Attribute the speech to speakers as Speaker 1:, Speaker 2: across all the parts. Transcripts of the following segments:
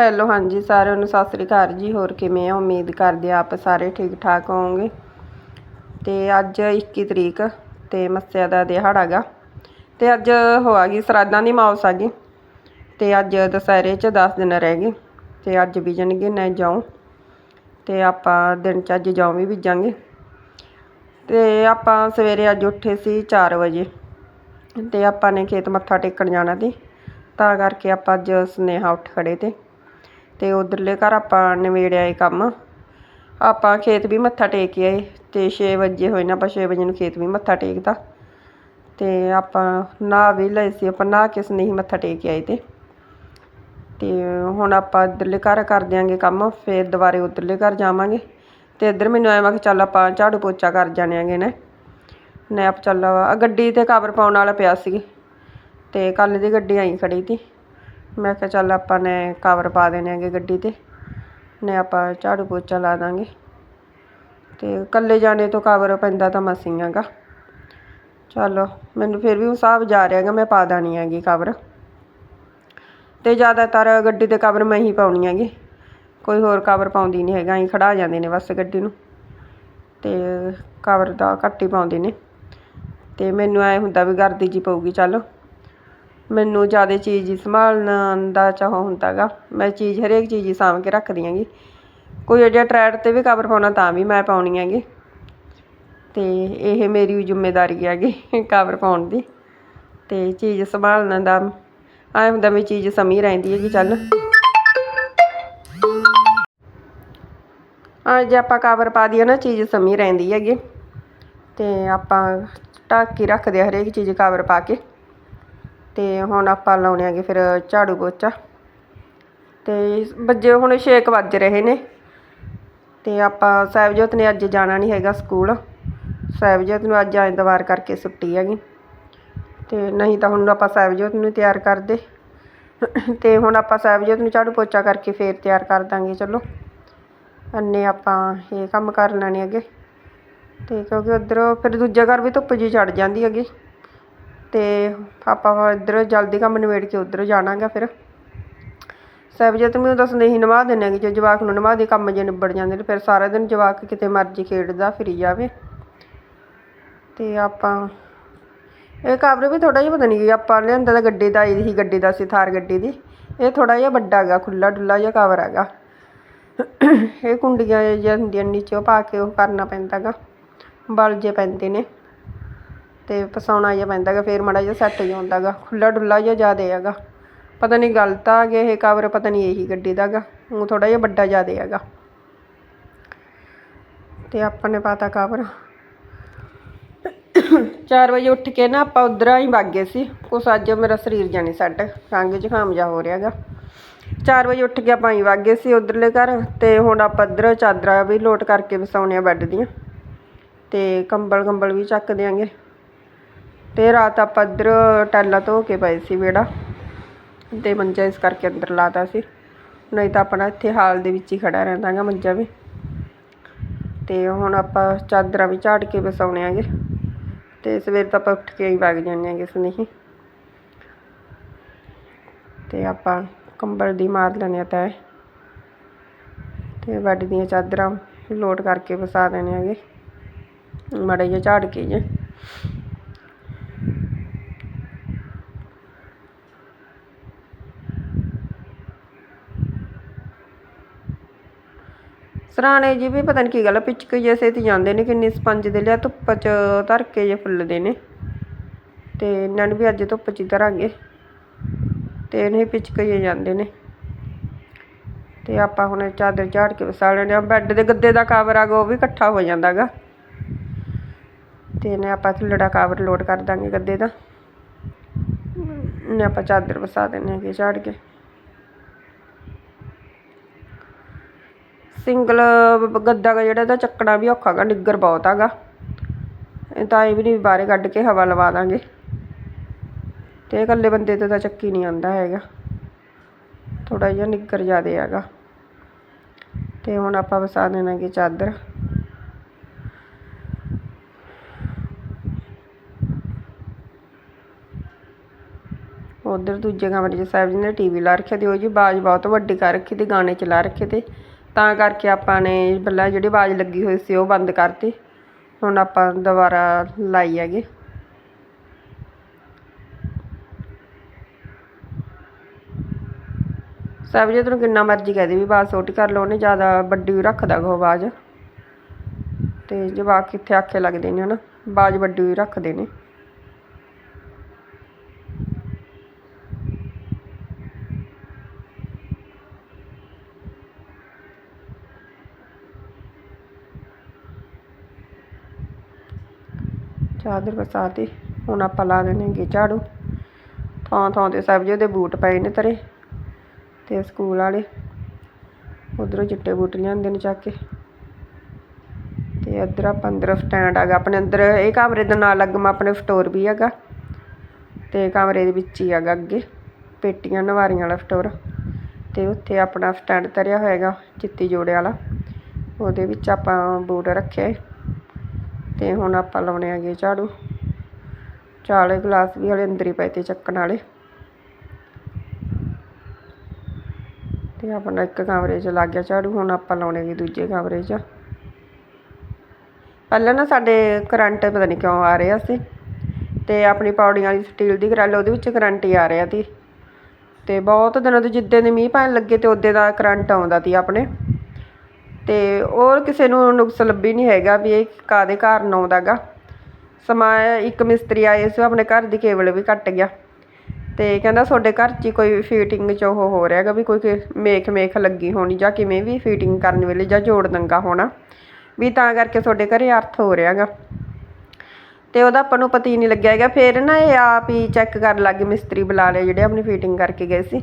Speaker 1: Hello ਹਾਂਜੀ, ਸਾਰਿਆਂ ਨੂੰ ਸਤਿ ਸ੍ਰੀ ਅਕਾਲ ਜੀ। ਹੋਰ ਕਿਵੇਂ ਆ ਉਮੀਦ ਕਰਦੇ ਆ ਆਪ ਸਾਰੇ ਠੀਕ ਠਾਕ ਹੋਵੋਗੇ। ਤੇ ਅੱਜ 21 ਤਰੀਕ ਤੇ ਮੱਸਿਆ ਦਾ ਦਿਹਾੜਾ ਗਾ। ਤੇ ਅੱਜ ਹੋਆ ਗਈ ਸਰਾਧਾਂ ਦੀ ਮਾਵਸ ਆ ਗਈ ਤੇ ਅੱਜ ਦੁਸਹਿਰੇ ਚ 10 ਦਿਨ ਰਹਿ ਗਏ। ਤੇ ਅੱਜ ਬੀਜਣਗੇ ਨਾ ਜਾਉ ਤੇ ਆਪਾਂ ਦਿਨ ਚ ਅੱਜ ਜਾਉ ਵੀ ਬੀਜਾਂਗੇ। ਤੇ ਆਪਾਂ ਸਵੇਰੇ ਅੱਜ ਉੱਠੇ ਸੀ 4 ਵਜੇ। ਤੇ ਆਪਾਂ ਨੇ ਖੇਤ ਮੱਥਾ ਟੇਕਣ ਜਾਣਾ ਸੀ। ਤਾਂ ਕਰਕੇ ਆਪਾਂ ਅੱਜ ਸੁਨੇਹਾ ਉੱਠ ਖੜੇ ਤੇ। ਤੇ ਉਧਰਲੇ ਘਰ ਆਪਾਂ ਨਿਬੇੜਿਆ ਇਹ ਕੰਮ। ਆਪਾਂ ਖੇਤ ਵੀ ਮੱਥਾ ਟੇਕ ਆਏ ਤੇ 6 ਵਜੇ ਹੋਏ ਨਾ, ਆਪਾਂ 6 ਵਜੇ ਨੂੰ ਖੇਤ ਵੀ ਮੱਥਾ ਟੇਕਦਾ। ਤੇ ਆਪਾਂ ਨਹਾ ਵੀ ਲਏ ਸੀ, ਆਪਾਂ ਨਹਾ ਕੇ ਨਹੀਂ ਮੱਥਾ ਟੇਕ ਆਏ ਤੇ। ਤੇ ਹੁਣ ਆਪਾਂ ਇੱਧਰਲੇ ਘਰ ਕਰ ਦਿਆਂਗੇ ਕੰਮ, ਫੇਰ ਦੁਬਾਰੇ ਉਧਰਲੇ ਘਰ ਜਾਵਾਂਗੇ। ਤੇ ਇੱਧਰ ਮੈਨੂੰ ਐਵੇਂ ਕਿ ਚੱਲ ਆਪਾਂ ਝਾੜੂ ਪੋਚਾ ਕਰ ਜਾਣਿਆਂਗੇ ਨਾ। ਨੇ ਆਪ ਚੱਲ ਗੱਡੀ ਤੇ ਕਵਰ ਪਾਉਣ ਵਾਲਾ ਪਿਆ ਸੀ। ਤੇ ਕੱਲ ਦੀ ਗੱਡੀ ਆਈ ਖੜੀ ਤੀ। ਮੈਂ ਕਿਹਾ ਚੱਲ ਆਪਾਂ ਨੇ ਕਵਰ ਪਾ ਦੇਣੇ ਹੈਗੇ ਗੱਡੀ ਤੇ, ਨੇ ਆਪਾਂ ਝਾੜੂ ਪੋਚਾ ਲਾ ਦਾਂਗੇ। ਤੇ ਇਕੱਲੇ ਜਾਣੇ ਤੋਂ ਕਵਰ ਪੈਂਦਾ ਤਾਂ ਮਸੀਂ ਹੈਗਾ। ਚਲੋ, ਮੈਨੂੰ ਫਿਰ ਵੀ ਹਿਸਾਬ ਜਾ ਰਿਹਾਗਾ ਮੈਂ ਪਾ ਦੇਣੀ ਹੈਗੀ ਕਵਰ ਤੇ ਜ਼ਿਆਦਾਤਰ ਗੱਡੀ ਤੇ ਕਵਰ ਮੈਂ ਹੀ ਪਾਉਣੀ ਹੈਗੀ। ਕੋਈ ਹੋਰ ਕਵਰ ਪਾਉਂਦੀ ਨਹੀਂ ਹੈਗਾ ਹੀ ਖੜਾ ਜਾਂਦੇ ਨੇ ਬਸ ਗੱਡੀ ਨੂੰ। ਤੇ ਕਵਰ ਦਾ ਘੱਟ ਹੀ ਪਾਉਂਦੇ ਨੇ। ਤੇ ਮੈਨੂੰ ਐ ਹੁੰਦਾ ਵੀ ਗਰਦੀ ਜੀ ਪਊਗੀ, ਚੱਲ। ਮੈਨੂੰ ਜ਼ਿਆਦਾ ਚੀਜ਼ ਹੀ ਸੰਭਾਲਣ ਦਾ ਚਾਹ ਹੁੰਦਾਗਾ ਮੈਂ ਚੀਜ਼ ਹਰੇਕ ਚੀਜ਼ ਹੀ ਸਾਂਭ ਕੇ ਰੱਖਦੀ ਆਂਗੀ ਕੋਈ ਅਜਿਹਾ ਟਰੈਡ ਤੇ ਵੀ ਕਵਰ ਪਾਉਣਾ ਤਾਂ ਵੀ ਮੈਂ ਪਾਉਣੀ ਹੈਗੀ ਅਤੇ ਇਹ ਮੇਰੀ ਜ਼ਿੰਮੇਵਾਰੀ ਹੈਗੀ ਕਵਰ ਪਾਉਣ ਦੀ। ਅਤੇ ਚੀਜ਼ ਸੰਭਾਲਣ ਦਾ ਐ ਹੁੰਦਾ ਵੀ ਚੀਜ਼ ਸਮੀ ਰਹਿੰਦੀ ਹੈਗੀ ਚੱਲ। ਆ ਜੇ ਆਪਾਂ ਕਵਰ ਪਾ ਦਈਏ ਨਾ, ਚੀਜ਼ ਸਮੀ ਰਹਿੰਦੀ ਹੈਗੀ। ਤੇ ਆਪਾਂ ਢੱਕ ਕੇ ਰੱਖਦੇ ਆ ਹਰੇਕ ਚੀਜ਼ ਕਵਰ ਪਾ ਕੇ। ਹੁਣ ਆਪਾਂ ਲਾਉਣੇ ਆਗੇ ਫਿਰ ਝਾੜੂ ਪੋਚਾ। ਤੇ ਵੱਜੇ ਹੁਣ 6 ਵੱਜ ਰਹੇ ਨੇ। ਤੇ ਆਪਾਂ ਸਾਹਿਬਜੋਤ ਨੇ ਅੱਜ ਜਾਣਾ ਨਹੀਂ ਹੈਗਾ ਸਕੂਲ। ਸਾਹਿਬਜੋਤ ਨੂੰ ਅੱਜ ਐਤਵਾਰ ਕਰਕੇ ਛੁੱਟੀ ਹੈਗੀ। ਤੇ ਨਹੀਂ ਤਾਂ ਹੁਣ ਆਪਾਂ ਸਾਹਿਬਜੋਤ ਨੂੰ ਤਿਆਰ ਕਰਦੇ ਤੇ ਹੁਣ ਆਪਾਂ ਸਾਹਿਬਜੋਤ ਨੂੰ ਝਾੜੂ ਪੋਚਾ ਕਰਕੇ ਫੇਰ ਤਿਆਰ ਕਰ ਦਾਂਗੇ, ਚਲੋ। ਅੰਨੇ ਆਪਾਂ ਇਹ ਕੰਮ ਕਰ ਲੈਣੇ ਅੱਗੇ ਤੇ ਕਿਉਂਕਿ ਉਧਰੋਂ ਫਿਰ ਦੂਜੇ ਘਰ ਵੀ ਧੁੱਪ ਜੀ ਚੜ ਜਾਂਦੀ ਹੈਗੀ। ਤੇ ਆਪਾਂ ਇੱਧਰ ਜਲਦੀ ਕੰਮ ਨਿਬੇੜ ਕੇ ਉਧਰ ਜਾਣਾਗਾ ਫਿਰ। ਸਾਹਿਬਜੋਤ ਮੈਨੂੰ ਦੱਸ ਨਹੀਂ ਨਵਾ ਦਿੰਨੇ ਕਿ ਜੇ ਜਵਾਕ ਨੂੰ ਨਵਾ ਦੇ, ਕੰਮ ਜੇ ਨਿਬੜ ਜਾਂਦੇ ਨੇ, ਫਿਰ ਸਾਰਾ ਦਿਨ ਜਵਾਕ ਕਿਤੇ ਮਰਜ਼ੀ ਖੇਡਦਾ ਫਿਰੀ ਜਾਵੇ। ਤੇ ਆਪਾਂ, ਇਹ ਕਾਬਰੇ ਵੀ ਥੋੜਾ ਜਿਹਾ ਪਤਾ ਨਹੀਂ ਆਪਾਂ ਲਿਆਂਦਾ ਤਾਂ ਗੱਡੀ ਦਾ ਹੀ ਗੱਡੀ ਦਾ ਸੀ, ਥਾਰ ਗੱਡੀ ਦੀ। ਇਹ ਥੋੜਾ ਜਿਹਾ ਵੱਡਾ ਹੈਗਾ ਖੁੱਲਾ ਡੁੱਲਾ ਜਿਹਾ ਕਵਰ ਹੈਗਾ। ਇਹ ਕੁੰਡੀਆਂ ਜਿਹੀਆਂ ਹੁੰਦੀਆਂ, ਨੀਚੇ ਪਾ ਕੇ ਉਹ ਕਰਨਾ ਪੈਂਦਾਗਾ ਬਲ ਜੇ ਪੈਂਦੇ ਨੇ। ਤੇ ਫਸਾਉਣਾ ਜਿਹਾ ਪੈਂਦਾਗਾ ਫੇਰ ਮਾੜਾ ਜਿਹਾ ਸੈੱਟ ਜਿਹਾ ਹੁੰਦਾਗਾ ਖੁੱਲਾ ਡੁੱਲਾ ਜਿਹਾ ਜ਼ਿਆਦਾ ਹੈਗਾ ਪਤਾ ਨਹੀਂ ਗਲਤ ਆ ਗਿਆ ਇਹ ਕਵਰ ਪਤਾ ਨਹੀਂ ਇਹੀ ਗੱਡੀ ਦਾਗਾ ਉਹ ਥੋੜਾ ਜਿਹਾ ਵੱਡਾ ਜ਼ਿਆਦਾ ਹੈਗਾ ਤੇ ਆਪਾਂ ਨੇ ਪਾਤਾ ਕਵਰ 4 ਵਜੇ ਉੱਠ ਕੇ ਨਾ ਆਪਾਂ ਉਧਰ ਹੀ ਵਗ ਗਏ ਸੀ ਕੁਛ ਅੱਜ ਮੇਰਾ ਸਰੀਰ ਜਾਨੀ ਸੈੱਟ ਖੰਗ ਜ਼ੁਕਾਮ ਜਾ ਹੋ ਰਿਹਾਗਾ 4 ਵਜੇ ਉੱਠ ਕੇ ਆਪਾਂ ਹੀ ਵਗ ਗਏ ਸੀ ਉਧਰਲੇ ਘਰ, ਤੇ ਹੁਣ ਆਪਾਂ ਇੱਧਰ ਚਾਦਰਾਂ ਵੀ ਲੋਟ ਕਰਕੇ ਵਸਾਉਣੇ ਆ ਬੈੱਡ ਦੀਆਂ। ਤੇ ਕੰਬਲ ਕੰਬਲ ਵੀ ਚੱਕ ਦਿਆਂਗੇ। ਤੇ ਰਾਤ ਆਪਾਂ ਇੱਧਰ ਟੈਲਾ ਧੋ ਕੇ ਪਏ ਸੀ ਵਿਹੜਾ। ਤੇ ਮੰਜਾ ਇਸ ਕਰਕੇ ਅੰਦਰ ਲਾਤਾ ਸੀ। ਨਹੀਂ ਤਾਂ ਆਪਣਾ ਇੱਥੇ ਹਾਲ ਦੇ ਵਿੱਚ ਹੀ ਖੜਾ ਰਹਿੰਦਾਗਾ ਮੰਜਾ ਵੀ। ਤੇ ਹੁਣ ਆਪਾਂ ਚਾਦਰਾਂ ਵੀ ਝਾੜ ਕੇ ਵਸਾਉਣੇ ਆਗੇ। ਤੇ ਸਵੇਰ ਤਾਂ ਆਪਾਂ ਉੱਠ ਕੇ ਹੀ ਵਗ ਜਾਂਦੇ ਆਂਗੇ ਸੁਨੇਹੀ। ਤੇ ਆਪਾਂ ਕੰਬਲ ਦੀ ਮਾਰ ਲੈਣੇ ਤਾਂ ਤੇ ਬੈੱਡ ਦੀਆਂ ਚਾਦਰਾਂ ਲੋਡ ਕਰਕੇ ਵਸਾ ਦੇਣੇ ਆਗੇ। ਮਾੜਾ ਜਿਹਾ ਝਾੜ ਕੇ ਜੇ। ਸਰਾਣੇ ਜੀ ਵੀ ਪਤਾ ਨਹੀਂ ਕੀ ਗੱਲ ਪਿਚਕ ਜੈਸੇ ਤੇ ਜਾਂਦੇ ਨੇ ਕਿੰਨੀ ਸਪੰਜ ਦੇ ਲਿਆ, ਧੁੱਪ 'ਚ ਧਰ ਕੇ ਜੇ ਫੁੱਲਦੇ ਨੇ। ਤੇ ਇਹਨਾਂ ਨੂੰ ਵੀ ਅੱਜ ਧੁੱਪ 'ਚ ਹੀ ਧਰਾਂਗੇ। ਤੇ ਇਹਨੇ ਪਿਚਕ ਜੇ ਜਾਂਦੇ ਨੇ। ਤੇ ਆਪਾਂ ਹੁਣ ਚਾਦਰ ਝਾੜ ਕੇ ਵਸਾ ਲੈਣੇ ਆ ਬੈੱਡ ਦੇ ਗੱਦੇ ਦਾ ਕਵਰ ਆਗਾ ਉਹ ਵੀ ਇਕੱਠਾ ਹੋ ਜਾਂਦਾਗਾ ਤੇ ਇਹਨੇ ਆਪਾਂ ਥੱਲੜਾ ਕਵਰ ਲੋਡ ਕਰ ਦਾਂਗੇ ਗੱਦੇ ਦਾ। ਨੇ ਆਪਾਂ ਚਾਦਰ ਵਸਾ ਦਿੰਨੇ ਆਗੇ ਝਾੜ ਕੇ। ਸਿੰਗਲ ਗੱਦਾ ਗਾ ਜਿਹੜਾ, ਇਹਦਾ ਚੱਕਣਾ ਵੀ ਔਖਾ ਗਾ ਨਿੱਗਰ ਬਹੁਤ ਹੈਗਾ ਇਹ ਤਾਂ ਇਹ ਵੀ ਨਹੀਂ ਬਾਹਰੇ ਕੱਢ ਕੇ ਹਵਾ ਲਵਾ ਦਾਂਗੇ। ਤੇ ਇਕੱਲੇ ਬੰਦੇ ਤੇ ਤਾਂ ਚੱਕੀ ਨਹੀਂ ਆਉਂਦਾ ਹੈਗਾ। ਥੋੜਾ ਜਿਹਾ ਨਿੱਗਰ ਜ਼ਿਆਦੇ ਹੈਗਾ ਤੇ ਹੁਣ ਆਪਾਂ ਵਸਾ ਦੇਣਾ ਕਿ ਚਾਦਰ। ਉਧਰ ਦੂਜੇ ਕਮਰੇ 'ਚ ਸਾਹਿਬ ਜੀ ਨੇ ਟੀਵੀ ਲਾ ਰੱਖਿਆ ਤੇ ਉਹ ਜੀ ਬਾਜ਼ ਬਹੁਤ ਵੱਡੀ ਕਰ ਰੱਖੀ ਤੇ ਗਾਣੇ ਚਲਾ ਰੱਖੇ ਤੇ। ਤਾਂ ਕਰਕੇ ਆਪਾਂ ਨੇ ਪਹਿਲਾਂ ਜਿਹੜੀ ਆਵਾਜ਼ ਲੱਗੀ ਹੋਈ ਸੀ ਉਹ ਬੰਦ ਕਰਤੀ। ਹੁਣ ਆਪਾਂ ਦੁਬਾਰਾ ਲਾਈ ਹੈਗੇ। ਸਾਹਿਬ ਜੀ ਤੈਨੂੰ ਕਿੰਨਾ ਮਰਜ਼ੀ ਕਹਿ ਦੇ ਵੀ ਬਾਜ਼ ਛੋਟੀ ਕਰ ਲਓ, ਉਹਨੇ ਜ਼ਿਆਦਾ ਵੱਡੀ ਰੱਖਦਾ ਗੋ ਆਵਾਜ਼। ਬਾਜ਼ ਤੇ ਜਵਾਕ ਕਿੱਥੇ ਆਖੇ ਲੱਗਦੇ ਨੇ ਹਨਾ ਬਾਜ਼ ਵੱਡੀ ਰੱਖਦੇ ਨੇ। ਚਾਦਰ ਵਸਾਤੀ ਹੁਣ ਆਪਾਂ ਲਾ ਦੇਣਗੇ ਝਾੜੂ। ਥਾਂ ਥਾਂ ਤੇ ਸਭ ਜਿਹਦੇ ਬੂਟ ਪਏ ਨੇ ਤਰੇ, ਤੇ ਸਕੂਲ ਵਾਲੇ। ਉਧਰੋਂ ਚਿੱਟੇ ਬੂਟ ਲਿਆਂਦੇ ਨੇ ਚੱਕ ਕੇ। ਤੇ ਇੱਧਰ ਆਪਾਂ ਅੰਦਰ ਸਟੈਂਡ ਹੈਗਾ, ਆਪਣੇ ਅੰਦਰ ਇਹ ਕਮਰੇ ਦੇ ਨਾਲ ਲੱਗਮ ਆਪਣੇ ਸਟੋਰ ਵੀ ਹੈਗਾ। ਤੇ ਕਮਰੇ ਦੇ ਵਿੱਚ ਹੀ ਹੈਗਾ ਅੱਗੇ, ਪੇਟੀਆਂ ਨਵਾਰੀਆਂ ਵਾਲਾ ਸਟੋਰ ਤੇ ਉੱਥੇ ਆਪਣਾ ਸਟੈਂਡ ਧਰਿਆ ਹੋਏਗਾ ਚਿੱਤੀ ਜੋੜੇ ਵਾਲਾ। ਉਹਦੇ ਵਿੱਚ ਆਪਾਂ ਬੂਟ ਰੱਖਿਆ ਤੇ ਹੁਣ ਆਪਾਂ ਲਾਉਣੇ ਆਗੇ ਝਾੜੂ। ਚਾਲੇ ਗਲਾਸ ਵੀ ਹਲੇ ਅੰਦਰ ਹੀ ਪਏ ਤੇ ਚੱਕਣ ਵਾਲੇ। ਤੇ ਆਪਣਾ ਇੱਕ ਕਮਰੇ 'ਚ ਲੱਗ ਗਿਆ ਝਾੜੂ, ਹੁਣ ਆਪਾਂ ਲਾਉਣੇ ਆਗੇ ਦੂਜੇ ਕਮਰੇ 'ਚ। ਪਹਿਲਾਂ ਨਾ ਸਾਡੇ ਕਰੰਟ ਪਤਾ ਨਹੀਂ ਕਿਉਂ ਆ ਰਿਹਾ ਸੀ। ਤੇ ਆਪਣੀ ਪੌੜੀਆਂ ਵਾਲੀ ਸਟੀਲ ਦੀ ਗਰਲ ਉਹਦੇ ਵਿੱਚ ਕਰੰਟ ਹੀ ਆ ਰਿਹਾ ਸੀ। ਤੇ ਬਹੁਤ ਦਿਨਾਂ ਤੋਂ ਜਿੱਦੇ ਦੇ ਮੀਂਹ ਪੈਣ ਲੱਗੇ ਤੇ ਉਹਦੇ ਦਾ ਕਰੰਟ ਆਉਂਦਾ ਸੀ ਆਪਣੇ। ਤੇ ਉਹ ਕਿਸੇ ਨੂੰ ਨੁਕਸ ਲੱਭੀ ਨਹੀਂ ਹੈਗਾ ਵੀ ਇਹ ਕਾਦੇ ਕਾਰਨ ਆਉਂਦਾ ਗਾ ਸਮਾਂ ਇੱਕ ਮਿਸਤਰੀ ਆਏ ਸੀ, ਉਹ ਆਪਣੇ ਘਰ ਦੀ ਕੇਬਲ ਵੀ ਕੱਟ ਗਿਆ। ਤੇ ਕਹਿੰਦਾ ਤੁਹਾਡੇ ਘਰ 'ਚ ਹੀ ਕੋਈ ਫੀਟਿੰਗ 'ਚ ਉਹ ਹੋ ਰਿਹਾ ਹੈਗਾ ਵੀ ਕੋਈ ਮੇਖ ਮੇਖ ਲੱਗੀ ਹੋਣੀ ਜਾਂ ਕਿਵੇਂ ਵੀ ਫੀਟਿੰਗ ਕਰਨ ਵੇਲੇ ਜਾਂ ਜੋੜ ਦੰਗਾ ਹੋਣਾ, ਵੀ ਤਾਂ ਕਰਕੇ ਤੁਹਾਡੇ ਘਰੇ ਅਰਥ ਹੋ ਰਿਹਾ ਰਿਹਾਗਾ ਤੇ ਉਹਦਾ ਆਪਾਂ ਨੂੰ ਪਤਾ ਹੀ ਨਹੀਂ ਲੱਗਿਆ ਹੈਗਾ। ਫਿਰ ਨਾ ਇਹ ਆਪ ਹੀ ਚੈੱਕ ਕਰਨ ਗਏ, ਮਿਸਤਰੀ ਬੁਲਾ ਲਿਆ ਜਿਹੜੇ ਆਪਣੀ ਫੀਟਿੰਗ ਕਰਕੇ ਗਏ ਸੀ।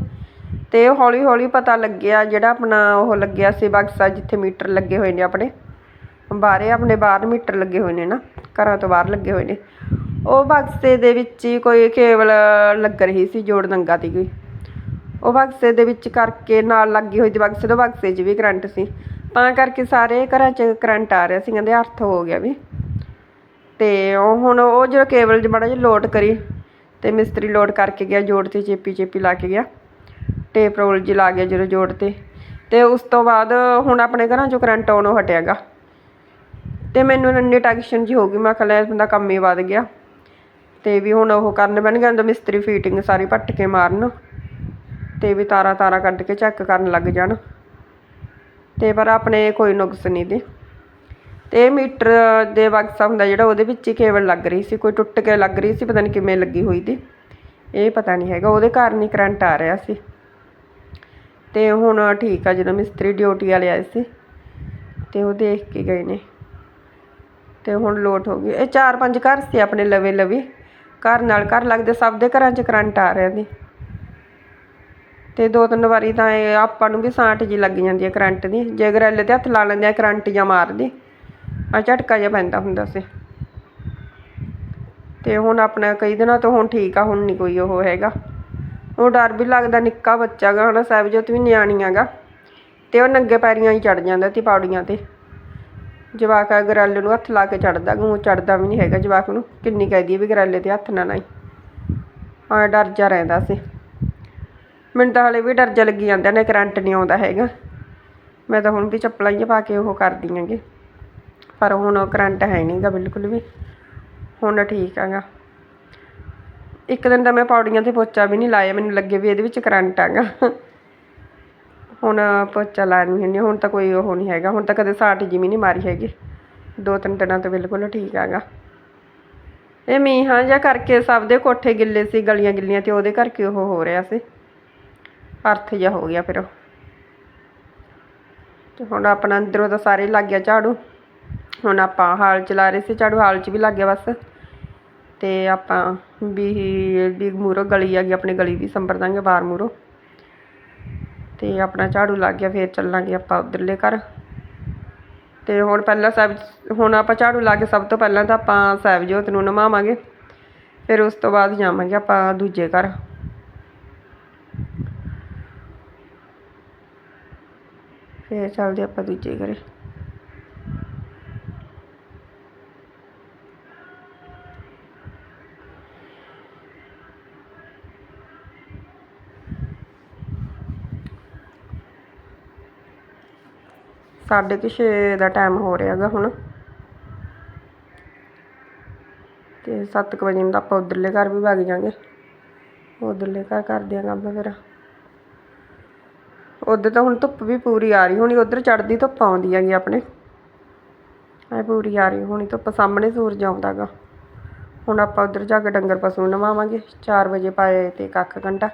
Speaker 1: ਤੇ ਹੌਲੀ ਹੌਲੀ ਪਤਾ ਲੱਗਿਆ ਜਿਹੜਾ ਆਪਣਾ ਉਹ ਲੱਗਿਆ ਸੀ ਬਕਸਾ ਜਿੱਥੇ ਮੀਟਰ ਲੱਗੇ ਹੋਏ ਨੇ ਆਪਣੇ। ਬਾਹਰੇ ਆਪਣੇ ਬਾਹਰ ਮੀਟਰ ਲੱਗੇ ਹੋਏ ਨੇ ਨਾ, ਘਰਾਂ ਤੋਂ ਬਾਹਰ ਲੱਗੇ ਹੋਏ ਨੇ। ਉਹ ਬਕਸੇ ਦੇ ਵਿੱਚ ਹੀ ਕੋਈ ਕੇਬਲ ਲੱਗ ਰਹੀ ਸੀ, ਜੋੜ ਨੰਗਾ ਦੀ ਕੋਈ। ਉਹ ਬਕਸੇ ਦੇ ਵਿੱਚ ਕਰਕੇ ਨਾਲ ਲੱਗੀ ਹੋਈ ਸੀ ਬਕਸੇ ਤੋਂ ਬਕਸੇ 'ਚ ਵੀ ਕਰੰਟ ਸੀ। ਤਾਂ ਕਰਕੇ ਸਾਰੇ ਘਰਾਂ 'ਚ ਕਰੰਟ ਆ ਰਿਹਾ ਸੀ ਕਹਿੰਦੇ ਅਰਥ ਹੋ ਗਿਆ ਵੀ। ਤੇ ਉਹ ਹੁਣ ਉਹ ਜਿਹੜਾ ਕੇਬਲ 'ਚ ਮਾੜਾ ਜਿਹਾ ਲੋਡ ਕਰੀ ਤੇ ਮਿਸਤਰੀ ਲੋਡ ਕਰਕੇ ਗਿਆ, ਜੋੜ ਤੇ ਚੇਪੀ ਚੇਪੀ ਲਾ ਕੇ ਗਿਆ। ਟੇਪ ਰੋਲ ਜੀ ਲਾ ਗਿਆ ਜਦੋਂ ਜੋੜ ਤੇ। ਤੇ ਉਸ ਤੋਂ ਬਾਅਦ ਹੁਣ ਆਪਣੇ ਘਰਾਂ 'ਚੋਂ ਕਰੰਟ ਆਉਣੋਂ ਹਟਿਆਗਾ ਤੇ ਮੈਨੂੰ ਇੰਨੀ ਟੈਨਸ਼ਨ ਜੀ ਹੋ ਗਈ, ਮੈਂ ਕਿਹਾ ਇਸ ਬੰਦਾ ਕੰਮ ਹੀ ਵੱਧ ਗਿਆ। ਤੇ ਵੀ ਹੁਣ ਉਹ ਕਰਨ ਪੈਣਗੇ ਅੰਦਰ ਮਿਸਤਰੀ ਫੀਟਿੰਗ ਸਾਰੀ ਪੱਟ ਕੇ ਮਾਰਨ। ਤੇ ਵੀ ਤਾਰਾਂ ਤਾਰਾਂ ਕੱਢ ਕੇ ਚੈੱਕ ਕਰਨ ਲੱਗ ਜਾਣ। ਤੇ ਪਰ ਆਪਣੇ ਕੋਈ ਨੁਕਸ ਨਹੀਂ ਦੇ। ਤੇ ਇਹ ਮੀਟਰ ਦੇ ਬਕਸਾ ਹੁੰਦਾ ਜਿਹੜਾ ਉਹਦੇ ਵਿੱਚ ਹੀ ਕੇਬਲ ਲੱਗ ਰਹੀ ਸੀ, ਕੋਈ ਟੁੱਟ ਕੇ ਲੱਗ ਰਹੀ ਸੀ, ਪਤਾ ਨਹੀਂ ਕਿਵੇਂ ਲੱਗੀ ਹੋਈ ਦੀ। ਇਹ ਪਤਾ ਨਹੀਂ ਹੈਗਾ, ਉਹਦੇ ਕਾਰਨ ਹੀ ਕਰੰਟ ਆ ਰਿਹਾ ਸੀ। ਤੇ ਹੁਣ ਠੀਕ ਆ, ਜਦੋਂ ਮਿਸਤਰੀ ਡਿਊਟੀ ਵਾਲੇ ਆਏ ਸੀ ਤੇ ਉਹ ਦੇਖ ਕੇ ਗਏ ਨੇ। ਤੇ ਹੁਣ ਲੋਟ ਹੋ ਗਈ। ਇਹ ਚਾਰ ਪੰਜ ਘਰ ਸੀ ਆਪਣੇ ਲਵੇ ਲਵੇ। ਘਰ ਨਾਲ ਘਰ ਲੱਗਦੇ ਸਭ ਦੇ ਘਰਾਂ 'ਚ ਕਰੰਟ ਆ ਰਿਹਾ ਸੀ। ਤੇ ਦੋ ਤਿੰਨ ਵਾਰੀ ਤਾਂ ਇਹ ਆਪਾਂ ਨੂੰ ਵੀ ਸਾਂਟ ਜੀ ਲੱਗ ਜਾਂਦੀ ਹੈ ਕਰੰਟ ਦੀ। ਜੇ ਗਰੈਲ ਤੇ ਹੱਥ ਲਾ ਲੈਂਦੇ ਆ, ਕਰੰਟ ਜਾਂ ਮਾਰਦੀ, ਆ ਝਟਕਾ ਜਿਹਾ ਪੈਂਦਾ ਹੁੰਦਾ ਸੀ। ਤੇ ਹੁਣ ਆਪਣਾ ਕਈ ਦਿਨਾਂ ਤੋਂ ਹੁਣ ਠੀਕ ਆ, ਹੁਣ ਨਹੀਂ ਕੋਈ ਉਹ ਹੈਗਾ। ਉਹ ਡਰ ਵੀ ਲੱਗਦਾ, ਨਿੱਕਾ ਬੱਚਾ ਗਾ ਹਨਾ ਸਾਹਿਬਜੋਤ ਵੀ ਨਿਆਣੀ ਹੈਗਾ ਤੇ ਉਹ ਨੰਗੇ ਪੈਰੀਆਂ ਹੀ ਚੜ ਜਾਂਦਾ ਤੇ ਪੌੜੀਆਂ ਤੇ। ਜਵਾਕ ਆ, ਗਰੈਲ ਨੂੰ ਹੱਥ ਲਾ ਕੇ ਚੜਦਾ ਗੂੰ ਚੜਦਾ ਵੀ ਨਹੀਂ ਹੈਗਾ ਜਵਾਕ ਨੂੰ। ਕਿੰਨੀ ਕਹਿਦੀ ਵੀ ਗਰਾਲੇ ਤੇ ਹੱਥ ਨਾ ਲਾਈ। ਹਾਂ, ਡਰ ਜਾ ਰਹਿੰਦਾ ਸੀ। ਮੈਨੂੰ ਤਾਂ ਹਲੇ ਵੀ ਡਰ ਜਾ ਲੱਗੀ ਜਾਂਦਾ, ਨੇ ਕਰੰਟ ਨਹੀਂ ਆਉਂਦਾ ਹੈਗਾ। ਮੈਂ ਤਾਂ ਹੁਣ ਵੀ ਚੱਪਲਾਂ ਹੀ ਪਾ ਕੇ ਉਹ ਕਰਦੀ ਆਂਗੀ ਪਰ ਹੁਣ ਕਰੰਟ ਹੈ ਨਹੀਂਗਾ ਬਿਲਕੁਲ ਵੀ। ਹੁਣ ਠੀਕ ਹੈਗਾ। ਇੱਕ ਦਿਨ ਤਾਂ ਮੈਂ ਪੌੜੀਆਂ ਤੇ ਪੋਚਾ ਵੀ ਨਹੀਂ ਲਾਇਆ, ਮੈਨੂੰ ਲੱਗੇ ਵੀ ਇਹਦੇ ਵਿੱਚ ਕਰੰਟ ਹੈਗਾ ਹੁਣ ਪੋਚਾ ਲਾਣੀ ਹੁੰਦੀ, ਹੁਣ ਤਾਂ ਕੋਈ ਉਹ ਨਹੀਂ ਹੈਗਾ, ਹੁਣ ਤਾਂ ਕਦੇ ਸਾਟ ਜਿਵੇਂ ਨਹੀਂ ਮਾਰੀ ਹੈਗੀ। ਦੋ ਤਿੰਨ ਦਿਨਾਂ ਤੋਂ ਬਿਲਕੁਲ ਠੀਕ ਹੈਗਾ ਇਹ ਮੀਂਹਾਂ ਜਿਹਾ ਕਰਕੇ ਸਭ ਦੇ ਕੋਠੇ ਗਿੱਲੇ ਸੀ, ਗਲੀਆਂ ਗਿੱਲੀਆਂ ਤੇ ਉਹਦੇ ਕਰਕੇ ਉਹ ਹੋ ਰਿਹਾ ਸੀ। ਅਰਥ ਜਿਹਾ ਹੋ ਗਿਆ ਫਿਰ ਉਹ। ਤੇ ਹੁਣ ਆਪਣਾ ਅੰਦਰੋਂ ਤਾਂ ਸਾਰੇ ਲੱਗ ਗਿਆ ਝਾੜੂ। ਹੁਣ ਆਪਾਂ ਹਾਲ ਚਲਾ ਰਹੇ ਸੀ, ਝਾੜੂ ਹਾਲ 'ਚ ਵੀ ਲੱਗ ਗਿਆ ਬਸ। ਤੇ ਆਪਾਂ ਵੀ ਵੀ ਮੂਰੋ ਗਲੀ ਆ ਗਈ, ਆਪਣੀ ਗਲੀ ਵੀ ਸੰਭਰ ਦਾਂਗੇ ਬਾਹਰ ਮੂਰੋ ਤੇ ਆਪਣਾ ਝਾੜੂ ਲੱਗ ਗਿਆ, ਫੇਰ ਚੱਲਾਂਗੇ ਆਪਾਂ ਉਧਰਲੇ ਘਰ। ਤੇ ਹੁਣ ਪਹਿਲਾਂ ਸਾਹਿਬ, ਹੁਣ ਆਪਾਂ ਝਾੜੂ ਲਾ ਕੇ ਸਭ ਤੋਂ ਪਹਿਲਾਂ ਤਾਂ ਆਪਾਂ ਸਾਹਿਬ ਜੋਤ ਨੂੰ ਨਵਾਵਾਂਗੇ ਫਿਰ ਉਸ ਤੋਂ ਬਾਅਦ ਜਾਵਾਂਗੇ ਆਪਾਂ ਦੂਜੇ ਘਰ। ਫੇਰ ਚੱਲਦੇ ਆਪਾਂ ਦੂਜੇ ਘਰੇ। ਸਾਢੇ ਕੁ ਛੇ ਦਾ ਟਾਈਮ ਹੋ ਰਿਹਾ ਗਾ ਹੁਣ। ਤੇ 7 ਵਜੇ ਨੂੰ ਤਾਂ ਆਪਾਂ ਉਧਰਲੇ ਘਰ ਵੀ ਵਗ ਜਾਾਂਗੇ। ਉਧਰਲੇ ਘਰ ਕਰਦੇ ਆ ਕੰਮ ਫਿਰ। ਉਧਰ ਤਾਂ ਹੁਣ ਧੁੱਪ ਵੀ ਪੂਰੀ ਆ ਰਹੀ ਹੋਣੀ, ਉਧਰ ਚੜਦੀ ਧੁੱਪ ਆਉਂਦੀ ਹੈਗੀ ਆਪਣੇ। ਐ ਪੂਰੀ ਆ ਰਹੀ ਹੋਣੀ, ਧੁੱਪ ਸਾਹਮਣੇ ਸੂਰਜ ਆਉਂਦਾਗਾ ਹੁਣ ਆਪਾਂ ਉਧਰ ਜਾ ਕੇ ਡੰਗਰ ਪਸ਼ੂ ਨਵਾਵਾਂਗੇ 4 ਵਜੇ ਪਾਏ ਤੇ ਕੱਖ ਘੰਟਾ।